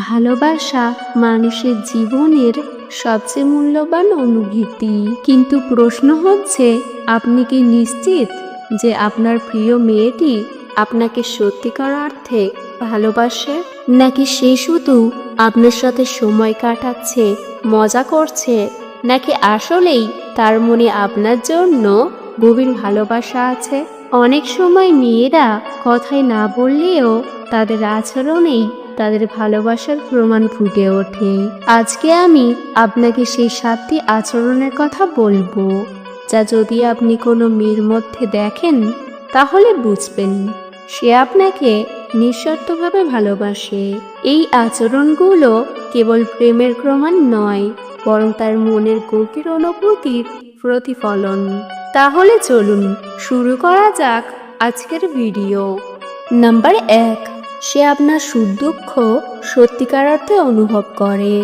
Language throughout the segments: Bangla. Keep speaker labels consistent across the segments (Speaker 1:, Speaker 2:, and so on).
Speaker 1: ভালোবাসা মানুষের জীবনের সবচেয়ে মূল্যবান অনুভূতি। কিন্তু প্রশ্ন হচ্ছে, আপনি কি নিশ্চিত যে আপনার প্রিয় মেয়েটি আপনাকে সত্যিকার অর্থে ভালোবাসে? নাকি সে শুধু আপনার সাথে সময় কাটাচ্ছে, মজা করছে? নাকি আসলেই তার মনে আপনার জন্য গভীর ভালোবাসা আছে? অনেক সময় মেয়েরা কথায় না বললেও তাদের আচরণেই তাদের ভালোবাসার প্রমাণ ফুটে ওঠে। আজকে আমি আপনাকে সেই সাতটি আচরণের কথা বলব, যা যদি আপনি কোনো মেয়ের মধ্যে দেখেন, তাহলে বুঝবেন সে আপনাকে নিঃস্বার্থভাবে ভালোবাসে। এই আচরণগুলো কেবল প্রেমের প্রমাণ নয়, বরং তার মনের গভীর অনুভূতির প্রতিফলন। তাহলে চলুন শুরু করা যাক আজকের ভিডিও। নাম্বার এক সে আপনার সুখ দুঃখ সত্যিকার অর্থে অনুভব করে।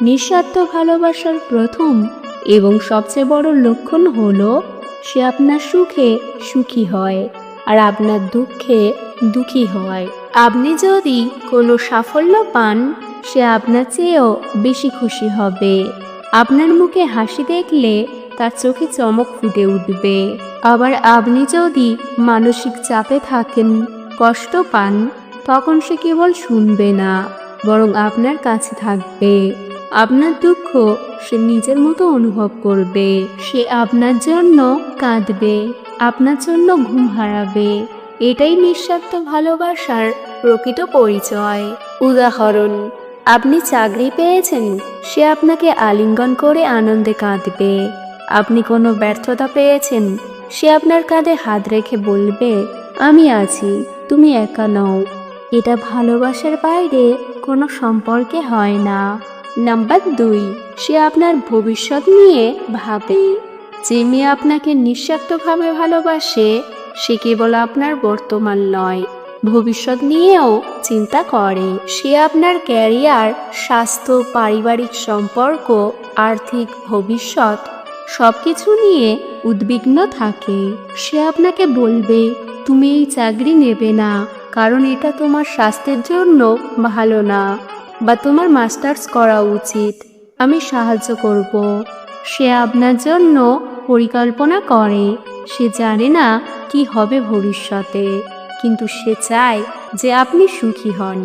Speaker 1: নিঃস্বার্থ ভালোবাসার প্রথম এবং সবচেয়ে বড় লক্ষণ হল সে আপনার সুখে সুখী হয় আর আপনার দুঃখে দুঃখী হয়। আপনি যদি কোনো সাফল্য পান, সে আপনার চেয়েও বেশি খুশি হবে। আপনার মুখে হাসি দেখলে তার চোখে চমক ফুটে উঠবে। আবার আপনি যদি মানসিক চাপে থাকেন, কষ্ট পান তখন সে কেবল শুনবে না, বরং আপনার কাছে থাকবে। আপনার দুঃখ সে নিজের মতো অনুভব করবে। সে আপনার জন্য কাঁদবে, আপনার জন্য ঘুম হারাবে। এটাই নিঃস্বার্থ ভালোবাসার প্রকৃত পরিচয়। উদাহরণ, আপনি চাকরি পেয়েছেন, সে আপনাকে আলিঙ্গন করে আনন্দে কাঁদবে। আপনি কোনো ব্যর্থতা পেয়েছেন, সে আপনার কাঁধে হাত রেখে বলবে, আমি আছি, তুমি একা নও। এটা ভালোবাসার বাইরে কোনো সম্পর্কে হয় না। নাম্বার দুই, সে আপনার ভবিষ্যৎ নিয়ে ভাবে। যে মেয়ে আপনাকে নিঃস্বার্থভাবে ভালোবাসে, সে কেবল আপনার বর্তমান নয়, ভবিষ্যৎ নিয়েও চিন্তা করে। সে আপনার ক্যারিয়ার, স্বাস্থ্য, পারিবারিক সম্পর্ক, আর্থিক ভবিষ্যৎ সব কিছু নিয়ে উদ্বিগ্ন থাকে। সে আপনাকে বলবে, তুমি এই চাকরি নেবে না কারণ এটা তোমার স্বাস্থ্যের জন্য ভালো না, বা তোমার মাস্টার্স করা উচিত। আমি সাহায্য করব। সে আপনার জন্য পরিকল্পনা করে। সে জানে না কি হবে ভবিষ্যতে, কিন্তু সে চায় যে আপনি সুখী হন,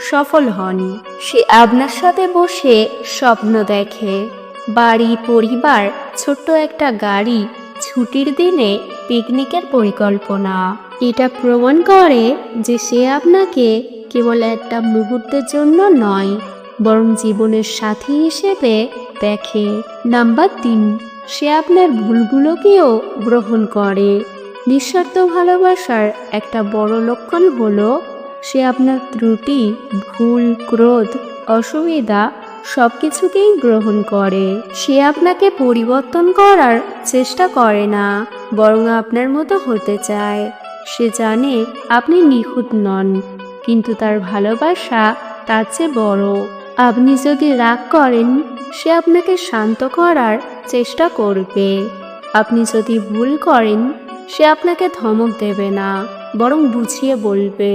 Speaker 1: সফল হন। সে আপনার সাথে বসে স্বপ্ন দেখে। বাড়ি, পরিবার, ছোট্ট একটা গাড়ি, ছুটির দিনে পিকনিকের পরিকল্পনা। এটা প্রমাণ করে যে সে আপনাকে কেবল একটা মুহূর্তের জন্য নয়, বরং জীবনের সাথী হিসেবে দেখে। নাম্বার তিন, সে আপনার ভুলগুলোকেও গ্রহণ করে। নিঃস্বার্থ ভালোবাসার একটা বড় লক্ষণ হলো, সে আপনার ত্রুটি, ভুল, ক্রোধ, অসুবিধা সব কিছুকেই গ্রহণ করে। সে আপনাকে পরিবর্তন করার চেষ্টা করে না, বরং আপনার মতো হতে চায়। সে জানে আপনি নিখুঁত নন, কিন্তু তার ভালোবাসা তার চেয়ে বড়। আপনি যদি রাগ করেন, সে আপনাকে শান্ত করার চেষ্টা করবে। আপনি যদি ভুল করেন, সে আপনাকে ধমক দেবে না, বরং বুঝিয়ে বলবে,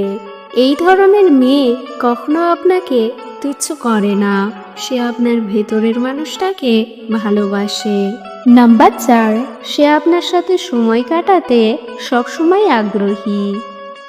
Speaker 1: এই ধরনের মেয়ে কখনো আপনাকে তুচ্ছ করে না। সে আপনার ভেতরের মানুষটাকে ভালোবাসে। নাম্বার চার, সে আপনার সাথে সময় কাটাতে সবসময় আগ্রহী।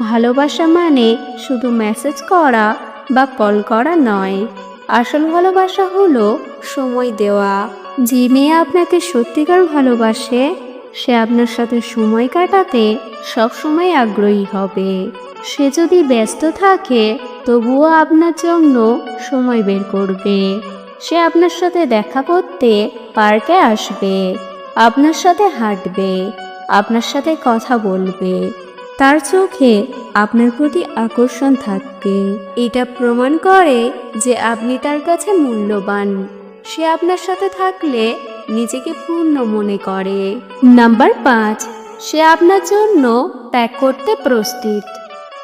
Speaker 1: ভালোবাসা মানে শুধু মেসেজ করা বা কল করা নয়। আসল ভালোবাসা হলো সময় দেওয়া। যে মেয়ে আপনাকে সত্যিকার ভালোবাসে, সে আপনার সাথে সময় কাটাতে সবসময় আগ্রহী হবে। সে যদি ব্যস্ত থাকে, তবুও আপনার জন্য সময় বের করবে। সে আপনার সাথে দেখা করতে পার্কে আসবে, আপনার সাথে হাঁটবে, আপনার সাথে কথা বলবে। তার চোখে আপনার প্রতি আকর্ষণ থাকবে। এটা প্রমাণ করে যে আপনি তার কাছে মূল্যবান। সে আপনার সাথে থাকলে নিজেকে পূর্ণ মনে করে। নাম্বার পাঁচ, সে আপনার জন্য ত্যাগ করতে প্রস্তুত।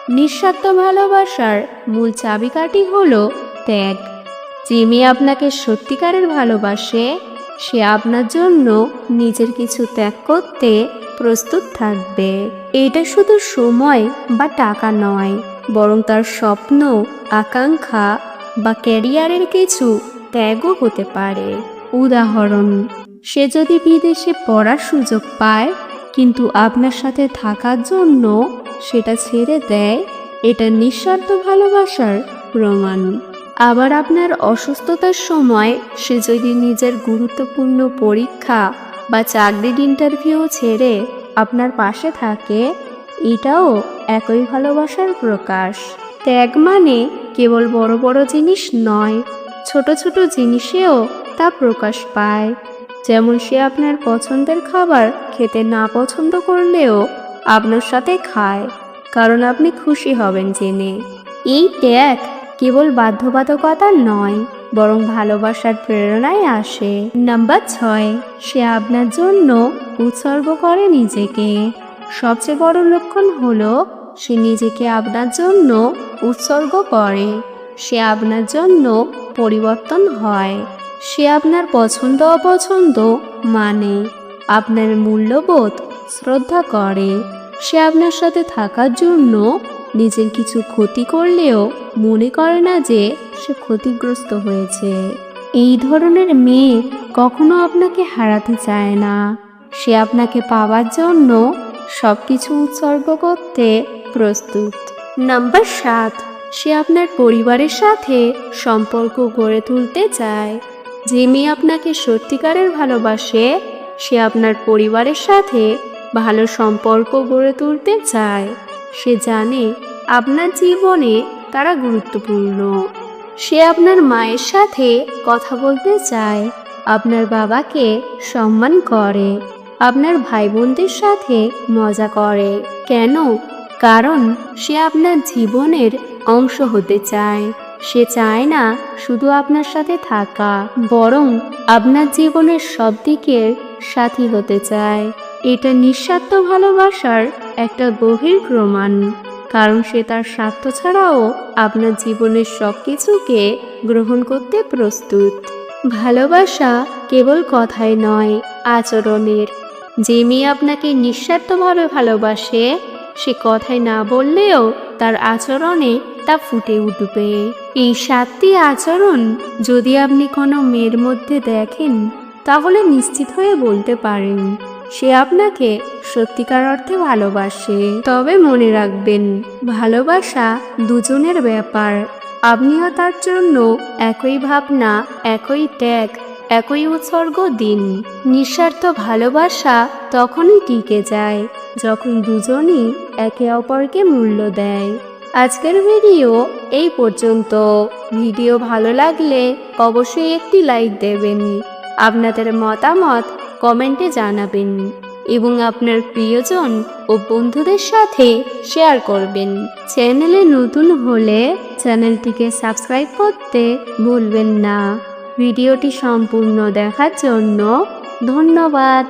Speaker 1: নিঃস্বার্থ ভালোবাসার মূল চাবিকাঠি হলো ত্যাগ। যে মেয়ে আপনাকে সত্যিকারের ভালোবাসে, সে আপনার জন্য নিজের কিছু ত্যাগ করতে প্রস্তুত থাকবে। এটা শুধু সময় বা টাকা নয়, বরং তার স্বপ্ন, আকাঙ্ক্ষা বা ক্যারিয়ারের কিছু ত্যাগও হতে পারে। উদাহরণ, সে যদি বিদেশে পড়ার সুযোগ পায়, কিন্তু আপনার সাথে থাকার জন্য সেটা ছেড়ে দেয়, এটা নিঃস্বার্থ ভালোবাসার প্রমাণ। আবার আপনার অসুস্থতার সময় সে যদি নিজের গুরুত্বপূর্ণ পরীক্ষা বা চাকরির ইন্টারভিউ ছেড়ে আপনার পাশে থাকে, এটাও একই ভালোবাসার প্রকাশ। ত্যাগ মানে কেবল বড় বড় জিনিস নয়, ছোট ছোট জিনিসেও তা প্রকাশ পায়। যেমন সে আপনার পছন্দের খাবার খেতে না পছন্দ করলেও আপনার সাথে খায়, কারণ আপনি খুশি হবেন জেনে। এই ত্যাগ কেবল বাধ্যবাধকতা নয়, বরং ভালোবাসার প্রেরণায় আসে। নাম্বার ছয়, সে আপনার জন্য উৎসর্গ করে নিজেকে। সবচেয়ে বড় লক্ষণ হলো, সে নিজেকে আপনার জন্য উৎসর্গ করে। সে আপনার জন্য পরিবর্তন হয়। সে আপনার পছন্দ অপছন্দ মানে আপনার মূল্যবোধ শ্রদ্ধা করে। সে আপনার সাথে থাকার জন্য নিজের কিছু ক্ষতি করলেও মনে করে না যে সে ক্ষতিগ্রস্ত হয়েছে। এই ধরনের মেয়ে কখনো আপনাকে হারাতে চায় না। সে আপনাকে পাওয়ার জন্য সব কিছু উৎসর্গ করতে প্রস্তুত। নাম্বার সাত, সে আপনার পরিবারের সাথে সম্পর্ক গড়ে তুলতে চায়। যে মেয়ে আপনাকে সত্যিকারের ভালোবাসে, সে আপনার পরিবারের সাথে ভালো সম্পর্ক গড়ে তুলতে চায়। সে জানে আপনার জীবনে তারা গুরুত্বপূর্ণ। সে আপনার মায়ের সাথে কথা বলতে চায়। আপনার বাবাকে সম্মান করে। আপনার ভাই বোনদের সাথে মজা করে। কেন? কারণ সে আপনার জীবনের অংশ হতে চায়। সে চায় না শুধু আপনার সাথে থাকা, বরং আপনার জীবনের সব দিকের সাথী হতে চায়। এটা নিঃস্বার্থ ভালোবাসার একটা গভীর প্রমাণ কারণ সে তার স্বার্থ ছাড়াও আপনার জীবনের সব কিছুকে গ্রহণ করতে প্রস্তুত। ভালোবাসা কেবল কথায় নয়, আচরণের। যে মেয়ে আপনাকে নিঃস্বার্থভাবে ভালোবাসে, সে কথায় না বললেও তার আচরণে তা ফুটে উঠবে। এই সাতটি আচরণ যদি আপনি কোনো মেয়ের মধ্যে দেখেন, তাহলে নিশ্চিত হয়ে বলতে পারেন সে আপনাকে সত্যিকার অর্থে ভালোবাসে। তবে মনে রাখবেন, ভালোবাসা দুজনের ব্যাপার। আপনিও তার জন্য একই ভাবনা, একই ত্যাগ, একই উৎসর্গ দিন। নিঃস্বার্থ ভালোবাসা তখনই টিকে যায়, যখন দুজনই একে অপরকে মূল্য দেয়। আজকের ভিডিও এই পর্যন্ত। ভিডিও ভালো লাগলে অবশ্যই একটি লাইক দেবেন। আপনাদের মতামত কমেন্টে জানাবেন এবং আপনার প্রিয়জন ও বন্ধুদের সাথে শেয়ার করবেন। চ্যানেলে নতুন হলে চ্যানেলটিকে সাবস্ক্রাইব করতে ভুলবেন না। ভিডিওটি সম্পূর্ণ দেখার জন্য ধন্যবাদ।